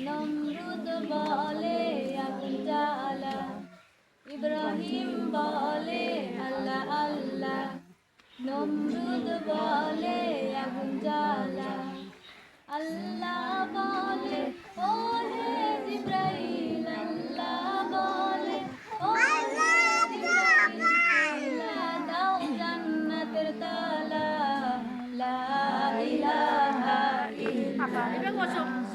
নমরুদ বলে আগুন জ্বালা ইব্রাহিম বলে আল্লাহ আল্লাহ। নমরুদ বলে আগুন জ্বালা আল্লাহ বলে, ওহে ইব্রাহিম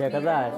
দেখা যায়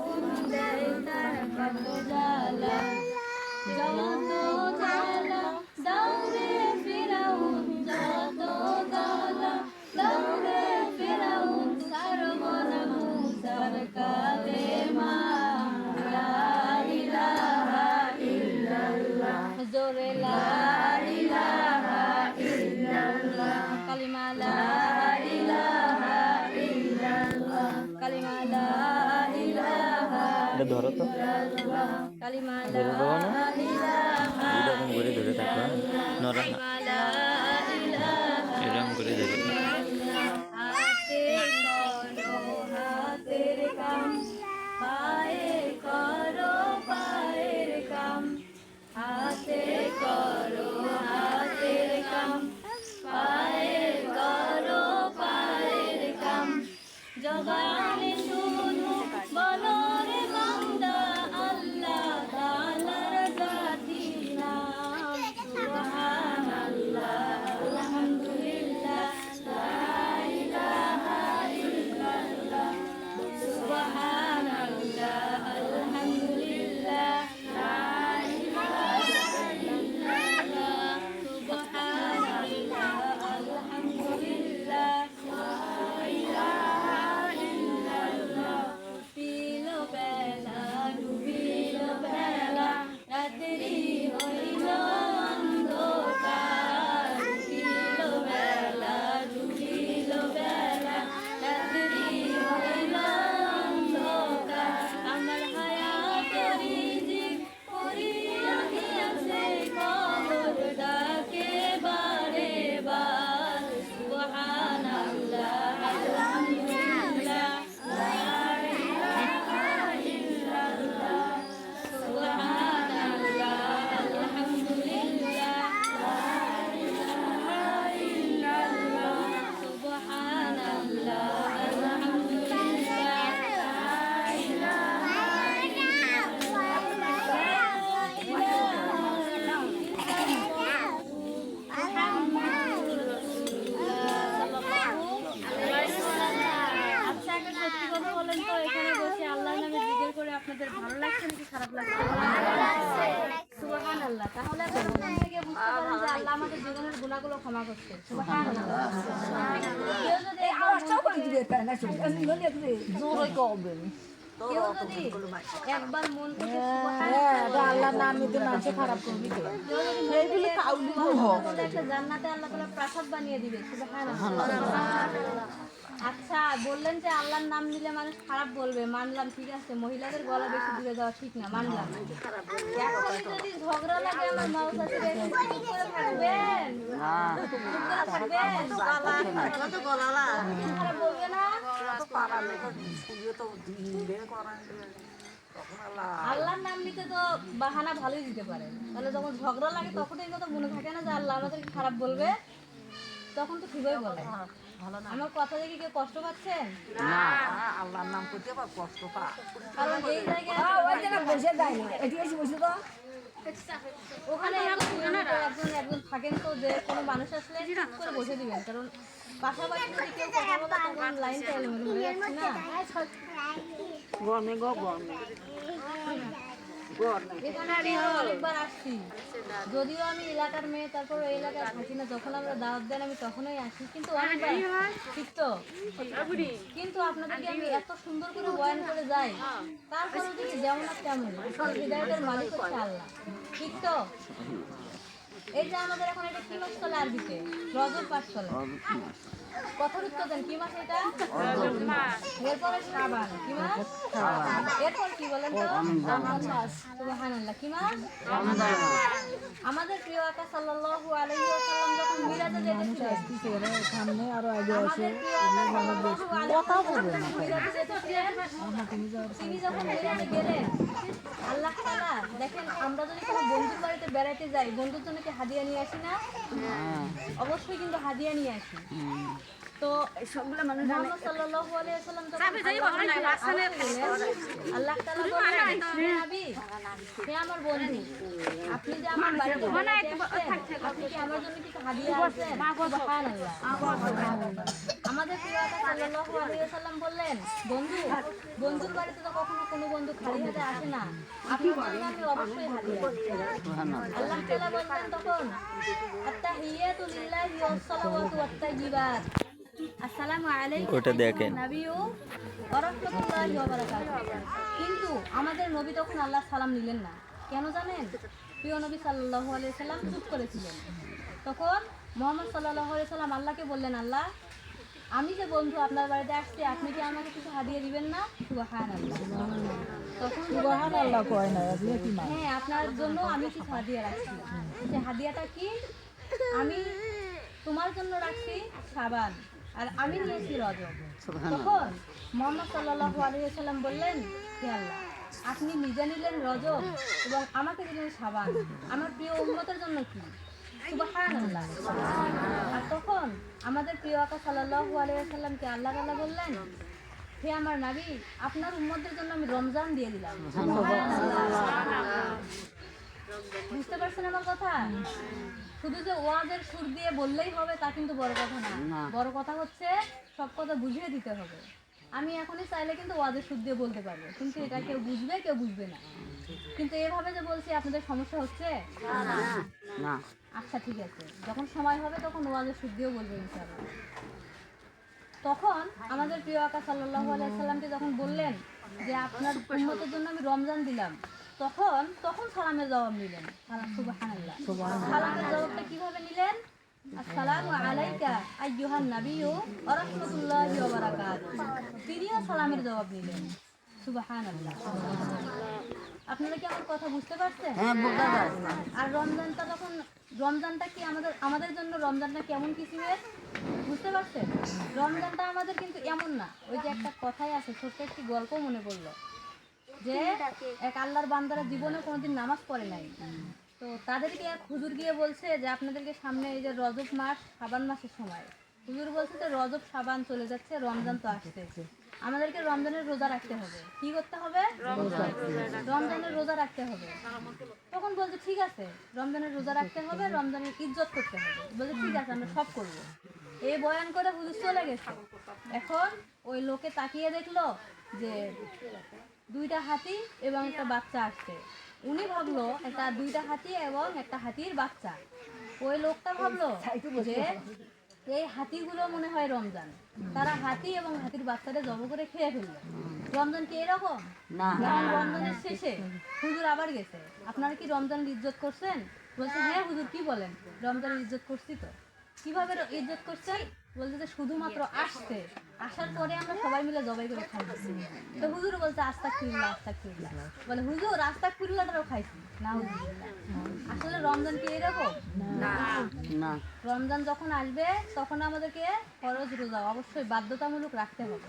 এটা ধরো তো। ধরে দেবো না এরকম করে ধরে থাকবা। নড়া এরকম করে ধরে থাকবা। একবার মন থেকে হ্যাঁ, হ্যাঁ, আল্লাহ নাম নিতে মানুষে খারাপ করবি তো। এইগুলো কাউলি একটা জান্নাতে আল্লাহ তালা প্রাসাদ বানিয়ে দিবে আচ্ছা বললেন যে আল্লাহর নাম নিলে মানুষ খারাপ বলবে মানলাম ঠিক আছে। মহিলাদের গলা বেশি দূরে যাওয়া ঠিক না মানলাম। যদি ঝগড়া লাগে আমার মাউস আছে থাকবেন হ্যাঁ। না? নিতে তো বাহানা ভালোই দিতে পারে। তাহলে যখন ঝগড়া লাগে তখনই কথা মনে থাকে না যে আল্লাহ আমাদেরকে খারাপ বলবে। তখন তো ঠিকই বলে। আমার কথা দেখে কেউ কষ্ট পাচ্ছেন? আল্লাহর নাম করতে কষ্ট পা কারণ এই জায়গায় বসে দেয় না। এটি এসে বসে তো ওখানে একজন একজন একজন থাকেন তো যে কোনো মানুষ আসলে ঠিক করে বসে দিবেন কারণ পাশাপাশি যদি কেউ কথা বলে তখন লাইনটা এলোমেলো হয়ে যাচ্ছে না গরমে গো গরমে অনেকবার আসছি যদিও আমি এলাকার মেয়ে তারপর ওই এলাকায় থাকি না যখন আমরা দাওয়াত দেন আমি তখনই আসি। কিন্তু অনেকবার ঠিক তো? কিন্তু আপনাদেরকে আমি এত সুন্দর করে বয়ান করে যাই তারপরে যদি যেমন আর তেমন আসলে হৃদয়ের মালিক হচ্ছে আল্লাহ। ঠিক তো? এই যে আমাদের এখন এটা কি মাস চলে আরবিতে রজব মাস চলে কথার উত্তর দেন কি মাস এটা? এরপরে সাবান কি মাস এরপর কি বলেন তো? রমজান মাস সুবহানাল্লাহ কি মাস আমাদের প্রিয় আকা সাল্লাল্লাহু আলাইহি ওয়াসাল্লাম যখন মিরাজে যেতেছিলেন সামনে আরও আগে যখন মিরাজে যেতেছিলেন তিনি যখন মিরাজে গেলেন আল্লাহ তাআলা দেখেন আমরা যদি কোনো বন্ধুর বাড়িতে বেড়াইতে যাই বন্ধুর জন্য কি হাদিয়া নিয়ে আসি না? অবশ্যই কিন্তু হাদিয়া নিয়ে আসি। তো সাল্লাল্লাহু আলাইহি ওয়াসাল্লাম কাছে গেলেন, আল্লাহ তাআলা হে নবী, হে আমার বন্ধু আপনি যে আমার বাড়িতে আপনি কি আমার জন্য কিছু হাদিয়া আনছেন? আমাদের প্রিয় সাল্লাল্লাহু আলাইহি ওয়াসাল্লাম বললেন বন্ধু বন্ধুর বাড়িতে তো কখনো কোনো বন্ধু খালি হাতে আসে না। আপনার জন্য আমি অবশ্যই হাদিয়া আল্লাহ তাআলা বললেন তখন আত্তাহিয়াতু লিল্লাহি ওয়াস সালাওয়াতু ওয়াত তাইয়্যিবাত আসসালামু আলাইকুম ওটা দেখেন। কিন্তু আমাদের নবী তখন আল্লাহ সালাম নিলেন না। কেন জানেন? প্রিয় নবী সাল্লাল্লাহু আলাইহি সাল্লাম চুপ করেছিলেন। তখন মোহাম্মদ সাল্লাল্লাহু সাল্লাম আল্লাহকে বললেন আল্লাহ আমি যে বন্ধু আপনার বাড়িতে আসছি আপনি কি আমাকে কিছু হাদিয়া দিবেন না? সুবহানাল্লাহ। তখন সুবহান আল্লাহ কয় না মানে? হ্যাঁ আপনার জন্য আমি কিছু হাদিয়া রাখছি। যে হাদিয়াটা কি? আমি তোমার জন্য রাখছি সাবান। আর আমি নিয়েছি রজব। তখন মোহাম্মদ সাল্লাল্লাহু আলাইহি সাল্লাম বললেন হে আল্লাহ আপনি নিজে নিলেন রজব এবং আমাকে দিলেন সাবান। আমার প্রিয় উম্মতের জন্য কি? আর তখন আমাদের প্রিয় আকা আলাইহি সাল্লামকে আল্লাহ তাআলা বললেন হে আমার নাবি আপনার উম্মতের জন্য আমি রমজান দিয়ে দিলাম। বুঝতে পারছেন আমার কথা? শুধু যে ওয়াদের সুর দিয়ে বললেই হবে তা কিন্তু বড় কথা না। বড় কথা হচ্ছে সব কথা বুঝিয়ে দিতে হবে। আমি এখনই চাইলে কিন্তু ওয়াদের সুর দিয়ে বলতে পারব। কিন্তু এটা কেউ বুঝবে কেউ বুঝবে না। কিন্তু এভাবে যে বলছি আপনাদের সমস্যা হচ্ছে? না আচ্ছা ঠিক আছে। যখন সময় হবে তখন ওয়াজের সুদ দিয়েও বলব ইনশাআল্লাহ। তখন আমাদের প্রিয় আকা সাল্লাল্লাহু আলাইহি সাল্লামকে যখন বললেন যে আপনার উম্মতের জন্য আমি রমজান দিলাম তখন তখন সালামের জবাব নিলেন। সালাম সুবহানাল্লাহ। সালামের জবাবটা কীভাবে নিলেন? আসসালামু আলাইকা আইয়ুহান নাবিয়্যু ওয়া রাহমাতুল্লাহি ওয়া বারাকাতুহু। তিনিও সালামের জবাব নিলেন। সুবহানাল্লাহ। আপনারা কি আমার কথা বুঝতে পারছেন? হ্যাঁ আর রমজানটা তখন রমজানটা কি আমাদের আমাদের জন্য রমজানটা কেমন কিসিমের বুঝতে পারছেন? রমজানটা আমাদের কিন্তু এমন না। ওই যে একটা কথাই আছে ছোট্ট একটি গল্প মনে পড়ল। যে এক আল্লাহর বান্দারা জীবনে কোনোদিন নামাজ পড়ে নাই। তো তাদেরকে এক হুজুর গিয়ে বলছে যে, আপনাদেরকে সামনে এই যে রজব মাস, সাবান মাসের সময়। হুজুর বলছে যে, রজব, সাবান চলে যাচ্ছে, রমজান তো আসছে। আমাদেরকে রমজানের রোজা রাখতে হবে। কি করতে হবে? রমজানের রোজা রাখতে হবে। তখন বলছে, ঠিক আছে, রমজানের রোজা রাখতে হবে, রমজানের ইজ্জত করতে হবে। বলছে, ঠিক আছে, আমরা সব করব। এই বয়ান করে হুজুর চলে গেছে। এখন ওই লোকে তাকিয়ে দেখল যে দুইটা হাতি এবং একটা বাচ্চা আসছে। উনি ভাবলো একটা দুইটা হাতি এবং একটা হাতির বাচ্চা। ওই লোকটা ভাবলো যে এই হাতিগুলো মনে হয় রমজান। তারা হাতি এবং হাতির বাচ্চাটা জব করে খেয়ে ফেলল। রমজান কি এরকম? না। রমজানের শেষে হুজুর আবার গেছে। আপনারা কি রমজান ইজ্জত করছেন? বলছে হ্যাঁ হুজুর কি বলেন? রমজানের ইজ্জত করছি তো। কীভাবে ইজ্জত করছেন? বলছে যে শুধুমাত্র আসছে আসার পরে আমরা সবাই মিলে জবাই করে খাইছি তো হুজুর বলছে আস্তাক ফিরুল্লাহ আস্তাক ফিরুল্লাহ বলে হুজুর আস্তাক ফিরুল্লাহটাও খাইছি। না আসলে রমজান কি এরকম? না। রমজান যখন আসবে তখন আমাদেরকে ফরজ রোজা অবশ্যই বাধ্যতামূলক রাখতে হবে।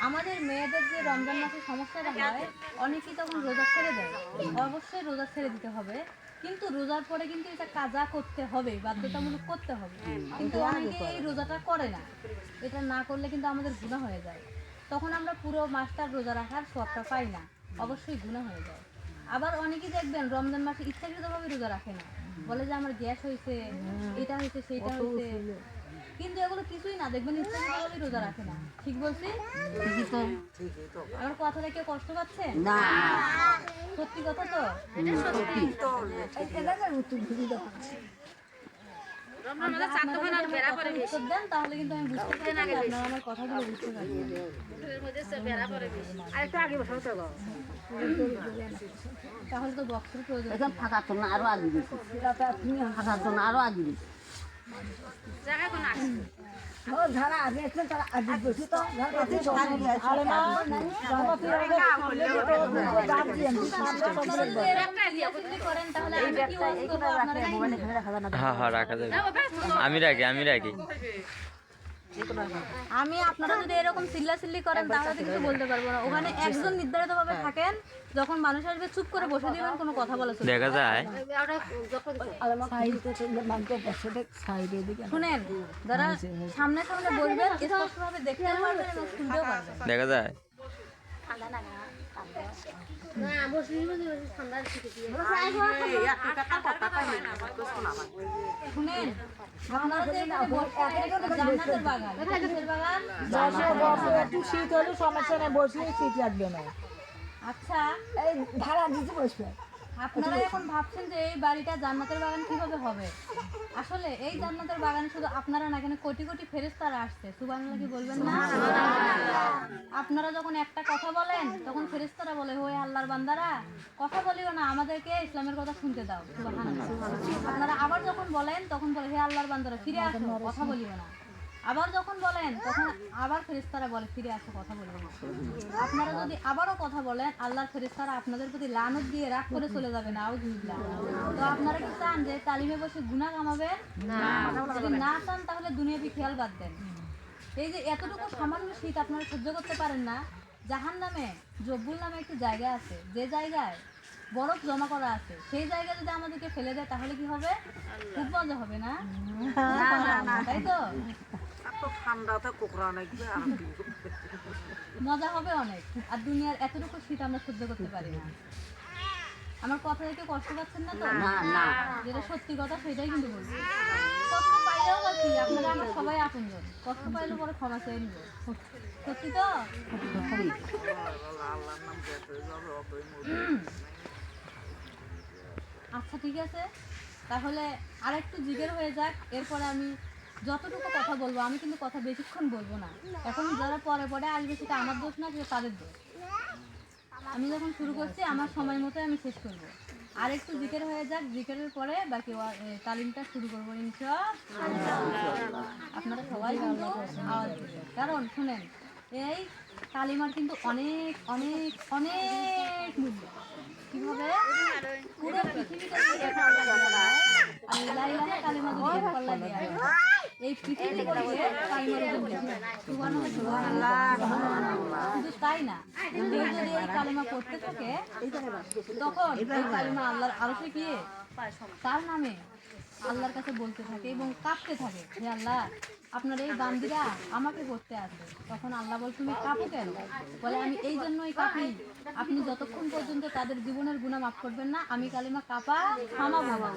আমাদের মেয়েদের যে রমজান মাসে সমস্যাটা হয় অনেকেই তখন রোজা ছেড়ে দেয়। অবশ্যই রোজা ছেড়ে দিতে হবে। কিন্তু রোজার পরে কিন্তু এটা কাজা করতে হবে বাধ্যতামূলক করতে হবে। কিন্তু অনেকে এই রোজাটা করে না। এটা না করলে কিন্তু আমাদের গুণা হয়ে যায়। তখন আমরা পুরো মাসটা রোজা রাখার সবটা পাই না। অবশ্যই গুণা হয়ে যায়। আবার অনেকেই দেখবেন রমজান মাসে ইচ্ছাকৃতভাবে রোজা রাখে না। বলে যে আমার গ্যাস হয়েছে এটা হয়েছে সেটা হয়েছে। কিন্তু এগুলো কিছুই না দেখবেন ইচ্ছাকৃতভাবে রোজা রাখে না। ঠিক বলছি? আমার কথাটা কেউ কষ্ট পাচ্ছে? না। সত্যি কথা তো? তাহলে কিন্তু আমি বুঝতে আমার কথাগুলো বুঝতে পারছেন আরেকটু আগে বসাও তো তাহলে তো বক্সের প্রয়োজন। এখন ফাঁকা তো না আরও আগে দিছি ফাঁকা তো না আরও আগে হ্যাঁ হ্যাঁ আমি রাখি আমি রাখি। আমি আপনারা যদি এরকম চিল্লাচিল্লি করেন, তাহলে কিছু বলতে পারব না। ওখানে একজন নির্ধারিতভাবে থাকেন যখন মানুষ আসবে চুপ করে বসে দিবেন কোনো কথা বলা দেখা যায়। শুনেন যারা সামনে সামনে বলবেন স্পষ্টভাবে দেখতে পারবেন এবং শুনতেও পারবেন। দেখা যায়। শুনেন শীত হলে সমস্যা নেই বসলে শীত লাগবে না। আচ্ছা। এই ভাড়া দিতে বসবে। আপনারা এখন ভাবছেন যে এই বাড়িটা জান্নাতের বাগান কীভাবে হবে? আসলে এই জান্নাতের বাগানে শুধু আপনারা না কোটি কোটি ফেরেশতারা আসছে। সুবহানাল্লাহ কি বলবেন না? আপনারা যখন একটা কথা বলেন তখন ফেরেস্তারা বলে ওই আল্লাহর বান্দারা কথা বলিও না আমাদেরকে ইসলামের কথা শুনতে দাও। আপনারা আবার যখন বলেন তখন বলে হে আল্লাহর বান্দারা ফিরে আসো কথা বলিও না। আবার যখন বলেন তখন আবার ফেরেশতারা বলে ফিরে আসো কথা বলব না। আপনারা যদি আবারও কথা বলেন আল্লাহর ফেরেশতারা আপনাদের প্রতি লানত দিয়ে রাগ করে চলে যাবে না তো আপনারা কি চান যে তালিমে বসে গুনাহ কামাবেন? যদি না চান তাহলে দুনিয়াবি খেয়াল বাদ দেন। এই যে এতটুকু সামান্য শীত আপনারা সহ্য করতে পারেন না জাহান নামে জব্বুল নামে একটি জায়গা আছে। যে জায়গায় বরফ জমা করা আছে সেই জায়গায় যদি আমাদেরকে ফেলে দেয় তাহলে কি হবে? খুব মজা হবে না। তাই তো? ঠান্ডাতে কোকড়া নাই মজা হবে অনেক। আর দুনিয়ার এতটুকু শীত আমরা সহ্য করতে পারি না। আমার কথা থেকে কষ্ট পাচ্ছেন না তো? না না। যেটা সত্যি কথা সেটাই কিন্তু বলছি। কষ্ট পাইলেও বা আপনারা আমার সবাই আপনজন। কষ্ট পাইলেও পরে ক্ষমা চেয়ে নিব। সত্যি তো? আচ্ছা ঠিক আছে। তাহলে আর একটু জিগের হয়ে যাক। এরপরে আমি যতটুকু কথা বলব, আমি কিন্তু কথা বেশিক্ষণ বলব না। এখন যারা পরে পরে আসবে, সেটা আমার দোষ না, সেটা তাদের দোষ। আমি যখন শুরু করছি, আমার সময় মতো আমি শেষ করব। আর একটু জিকের হয়ে যাক জিকেরের পরে বাকি তালিমটা শুরু করব আপনারা সবাই কিন্তু কারণ, শুনেন, এই কালিমার কিন্তু অনেক অনেক অনেক মূল্য। কীভাবে? পুরো পৃথিবীতে কালিমা যদি তাই না যদি এই কালিমা করতে থাকে তখন এই কালিমা আল্লাহর আরশে গিয়ে তার নামে। আল্লাহর কাছে বলতে থাকে এবং কাঁপতে থাকে যে আল্লাহ আপনার এই বান্দিরা আমাকে করতে আসবে। তখন আল্লাহ বল তুমি কাঁপো কেন? বলে আমি এই জন্যই কাঁপি। আপনি যতক্ষণ পর্যন্ত তাদের জীবনের গুণা মাফ করবেন না আমি কালিমা কাঁপা থামাবো না।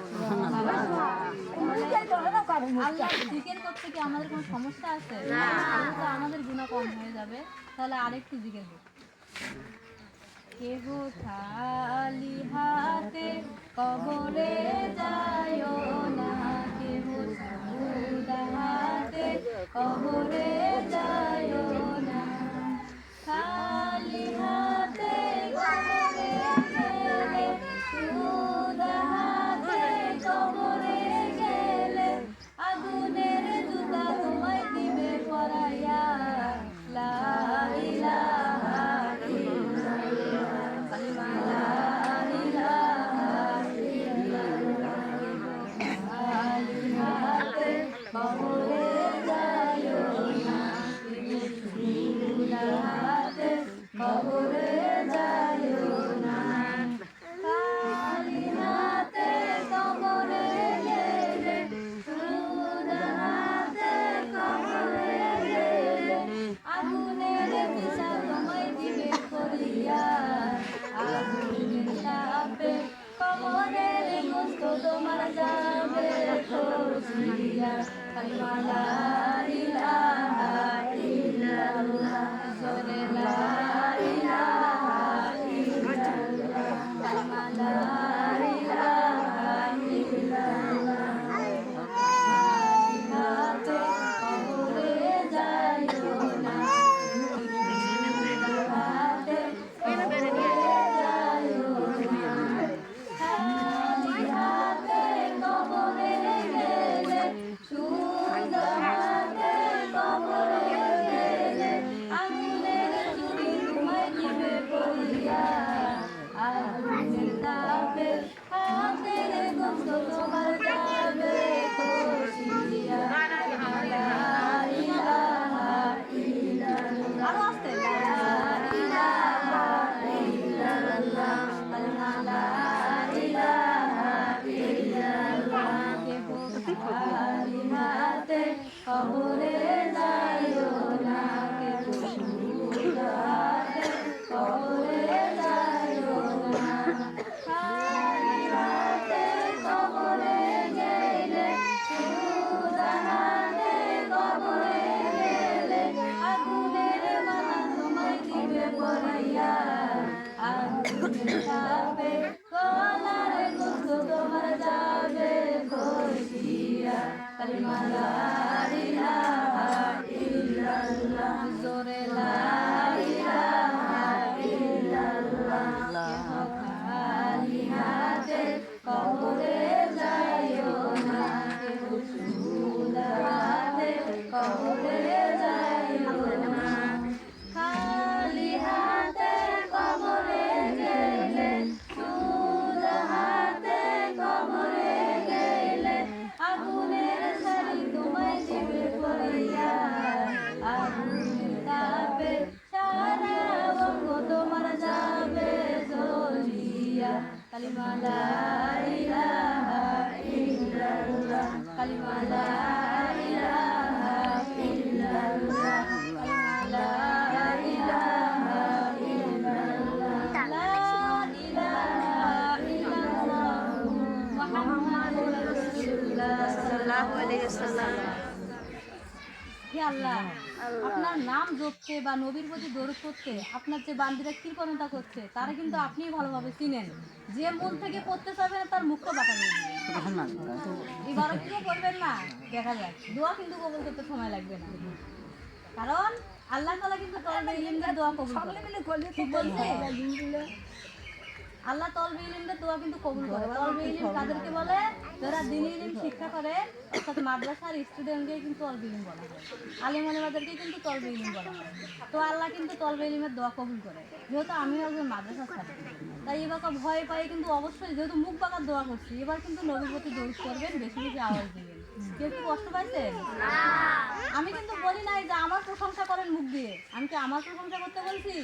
আল্লাহ জিকের করতে কি আমাদের কোনো সমস্যা আছে? আমাদের গুণা কম হয়ে যাবে। তাহলে আরেকটু জিকের হোক কেহ খালি হাতে কবরে যায় না। কেহ হাতে কবরে খুশিয়া কালিমা アルマンダ হে আল্লাহ। আপনার নাম জপতে বা নবীর প্রতি দৌড় করতে আপনার যে বান্দিরা কৃপণতা করছে, তারা কিন্তু আপনিই ভালোভাবে চিনেন। যে মন থেকে পড়তে চাইবে না, তার মুখটা বাঁকা এবারও কিন্তু করবেন না, দেখা যাক। দোয়া কিন্তু কবুল করতে সময় লাগবে না। কারণ আল্লাহ তালা কিন্তু দোয়া কবুল করে। ঠিক বলছে? আল্লাহ তলবে দোয়া কিন্তু কবুল করে। তলবে ইলিম কাদেরকে বলে? যারা দিনী ইলিম শিক্ষা করে, অর্থাৎ মাদ্রাসার স্টুডেন্টকে কিন্তু তলবে ইলিম বলা হয়। আলিম আলিমাদেরকে কিন্তু তলবে ইলিম বলা হয়। তো আল্লাহ কিন্তু তলবে দোয়া কবুল করে। যেহেতু আমিও একজন মাদ্রাসার ছাত্র, তাই এবার ভয় পাই কিন্তু অবশ্যই, যেহেতু মুখ বাঁকার দোয়া করছি, এবার কিন্তু নবীর প্রতি দৌড় করবেন বেশি বেশি আওয়াজ দিবেন। কেউ কষ্ট আমি কিন্তু বলি নাই যে আমার প্রশংসা করেন মুখ দিয়ে। আমি কি আমার প্রশংসা করতে বলছি?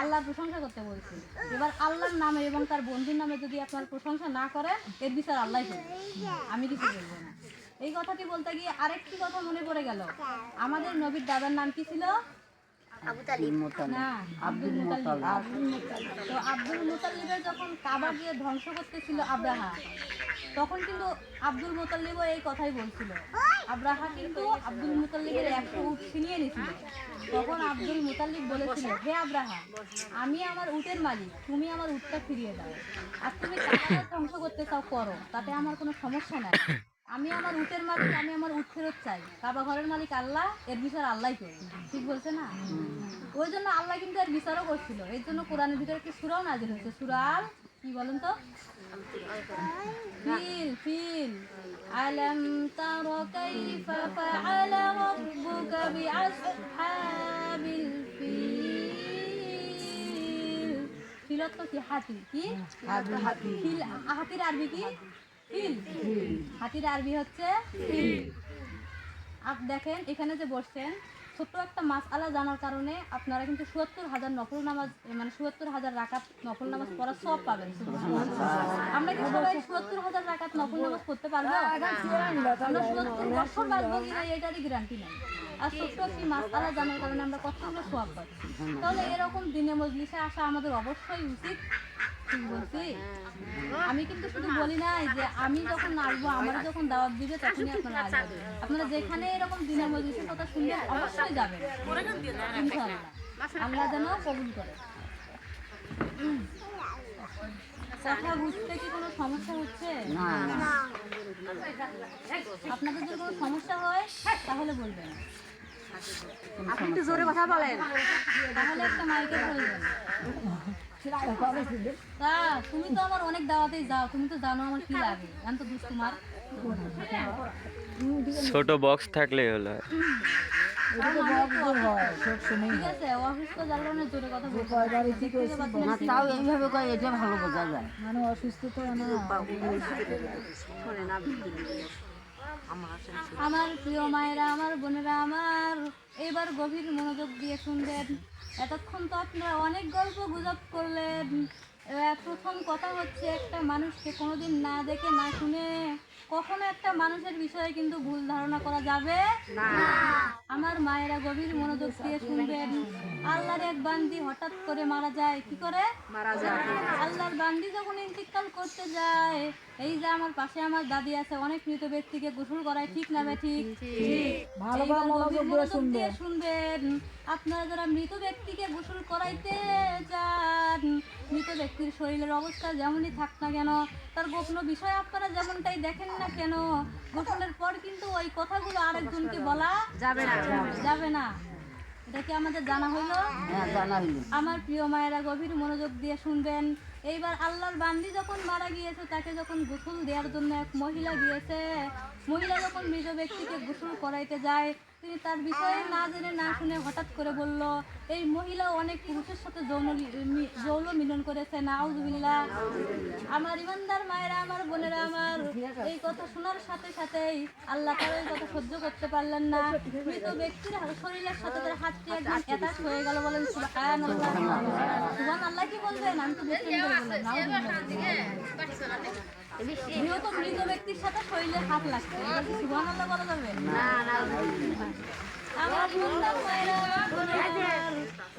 আল্লাহর প্রশংসা করতে বলছি। এবার আল্লাহর নামে এবং তার বন্ধুর নামে যদি আপনার প্রশংসা না করেন, এর বিচার আল্লাহ আমি কিছু বলব না। এই কথাটি বলতে গিয়ে আরেকটি কথা মনে পড়ে গেল। আমাদের নবীর দাদার নাম কি ছিল? না আব্দুল তো আব্দুল মুতাল্লিবের যখন কাবা গিয়ে ধ্বংস করতেছিল আব্রাহা তখন কিন্তু আব্দুল মুতাল্লিবও এই কথাই বলছিল। আব্রাহা কিন্তু আব্দুল মুতাল্লিবের একশো উট ছিনিয়ে নিয়েছিল। তখন আব্দুল মুতাল্লিব বলেছিল হে আব্রাহা আমি আমার উটের মালিক তুমি আমার উটটা ফিরিয়ে দাও। আর তুমি ধ্বংস করতে চাও করো। তাতে আমার কোনো সমস্যা নাই। আমি আমার উটের মালিক আমি আমার উট ফেরত চাই। কাবা ঘরের মালিক আল্লাহ এর বিচার আল্লাহ করবে ঠিক বলছে না? ওই জন্য আল্লাহ কিন্তু এর বিচারও করছিল। এর জন্য কোরআনের ভিতরে কি সুরাও নাজিল হয়েছে। সুরাল কি বলেন তো? Feel feel. আলম তার কাইফা ফাআলা রাব্বুকা বিআসহাবিল ফিল। ফিল তো কি? হাতি কি? ফিল হাতির আরবি কি? হাতির আরবি হচ্ছে আপ দেখেন এখানে যে বসছেন ছোট্ট একটা মাস আলা জানার কারণে আপনারা কিন্তু সুয়াত্তর হাজার নফল নামাজ মানে সুয়াত্তর হাজার রাকাত নফল নামাজ পড়ার সব পাবেন। আমরা কি সবাই সুয়াত্তর হাজার রাকাত নফল নামাজ পড়তে পারব? আমরা সুয়াত্তর বছর বাঁচবো কিনা এটারই গ্যারান্টি নেই। আর ছোট্ট একটি মাস আলা জানার কারণে আমরা কতগুলো সোয়াব পাচ্ছি তাহলে এরকম দিনে মজলিসে আসা আমাদের অবশ্যই উচিত। আমি কিন্তু শুধু বলি নাই যে আমি যখন আসব আমার যখন দাওয়াত দিবে তখনই আপনারা আসবেন। আপনারা যেখানে এরকম দিনের মজলিসের কথা শুনবেন অবশ্যই যাবেন। আল্লাহ যেন কবুল করে। কথা বুঝতে কি কোনো সমস্যা হচ্ছে? আপনাদের যদি কোনো সমস্যা হয় তাহলে বলবেন। আপনি একটু জোরে কথা বলেন তাহলে একটা মাইকের প্রয়োজন তা তুমি তো আমার অনেক দাওয়াতেই যাও তুমি তো জানো আমার কি লাগে। আমি তো তোমার ছোট বক্স থাকলেই হলো। তাও এইভাবে কয় এটা ভালো বোঝা যায়। মানে অসুস্থ তো আমার প্রিয় মায়েরা আমার বোনেরা আমার এবার গভীর মনোযোগ দিয়ে শুনবেন। এতক্ষণ তো আপনারা অনেক গল্প গুজব করলেন। প্রথম কথা হচ্ছে একটা মানুষকে কোনোদিন না দেখে না শুনে কখনো একটা মানুষের বিষয়ে কিন্তু ভুল ধারণা করা যাবে আমার মায়েরা গভীর মনোযোগ দিয়ে শুনবেন। আল্লাহর এক বান্দি হঠাৎ করে মারা যায় কি করে? মারা যায়। আল্লাহর বান্দি যখন ইন্তিকাল করতে যায় এই যে আমার পাশে আমার দাদি আছে অনেক মৃত ব্যক্তিকে গোসল করায় ঠিক না বে ঠিক? ভালোভাবে মনোযোগ দিয়ে শুনবেন। শুনবেন। আপনারা যারা মৃত ব্যক্তিকে গোসল করাইতে যান মৃত ব্যক্তির শরীরের অবস্থা যেমনই থাক না কেন তার গোপন বিষয় আপনারা যেমনটাই দেখেন না কেন গোসলের পর কিন্তু ওই কথাগুলো আরেকজনকে বলা যাবে না। যাবে না। এটা কি আমাদের জানা হইল? হ্যাঁ জানা হইল। আমার প্রিয় মায়েরা গভীর মনোযোগ দিয়ে শুনবেন। এইবার আল্লাহর বান্দি যখন মারা গিয়েছে, তাকে যখন গোসল দেওয়ার জন্য এক মহিলা গিয়েছে, মহিলা যখন মৃত ব্যক্তিকে গোসল করাইতে যায় তিনি তার বিষয়ে না জেনে, না শুনে হঠাৎ করে বলল, এই মহিলা অনেক পুরুষের সাথে যৌন যৌন মিলন করেছে, নাউজুবিল্লাহ। আমার ইমানদার মায়েরা, আমার বোনেরা, আমার এই কথা শোনার সাথে সাথেই আল্লাহ তাআলা এই কথা সহ্য করতে পারলেন না। মৃত ব্যক্তির শরীরের সাথে তার হাতটি একদম হয়ে গেল বলেন, সুবহানাল্লাহ। সুবহানাল্লাহ কি বলবেন? আমি তো নাউজুবিল্লাহ মৃত ব্যক্তির সাথে শরীরের হাত লাগছে। সুবহানাল্লাহ বলা যাবে? না না আমার,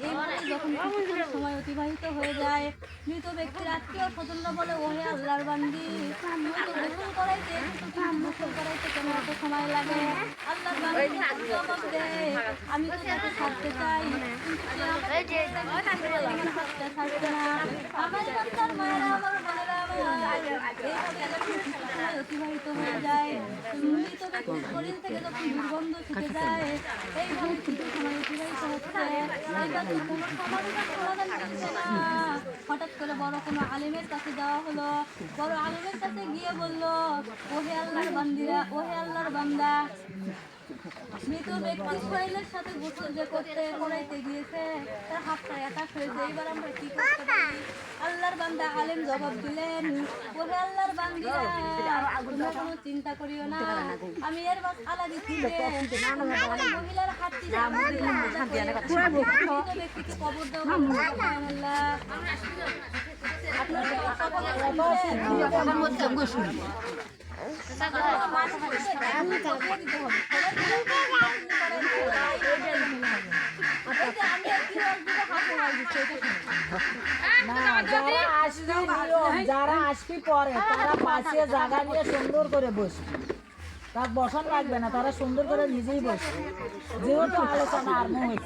এইভাবে যখন কিছুক্ষণ সময় অতিবাহিত হয়ে যায় মৃত ব্যক্তির আত্মীয় স্বজনরা বলে ওহে আল্লাহর বান্দি মৃত গোসল করাইতে গোসল করাইতে কেন এত সময় লাগে আল্লাহর বান্দি আমি তো তাকে ছাড়তে চাই আমার মায়েরা আমার বোনেরা আমার অতিবাহিত হয়ে যায় মৃত ব্যক্তির শরীর থেকে যখন দুর্গন্ধ ছুটে যায় এইভাবে কিছু সময় অতিবাহিত হচ্ছে হঠাৎ করে বড় কোনো আলেমের কাছে যাওয়া হলো। বড় আলেমের কাছে গিয়ে বলল, ওহে আল্লাহর বান্দিরা, ওহে আল্লাহর বান্দা। মৃত ব্যক্তির শরীরের সাথে গোসল যে করতে করাইতে গিয়েছে তার হাতটা একাশ হয়েছে। এইবার আমরা কি করতে পারি? আল্লাহর বান্দা আলেম জবাব দিলেন ওহে আল্লাহর বান্দিরা তোমরা কোনো চিন্তা করিও না। আমি এর বাস আলাদি মহিলার হাতটি ব্যক্তিকে কবর। আপনারা। যারা আসবি পরে, তারা পাশে জায়গা নিয়ে সুন্দর করে বসবে। তার বসন লাগবে না, তারা সুন্দর করে নিজেই বসবে। যেহেতু আলোচনা আরম্ভ হয়েছে।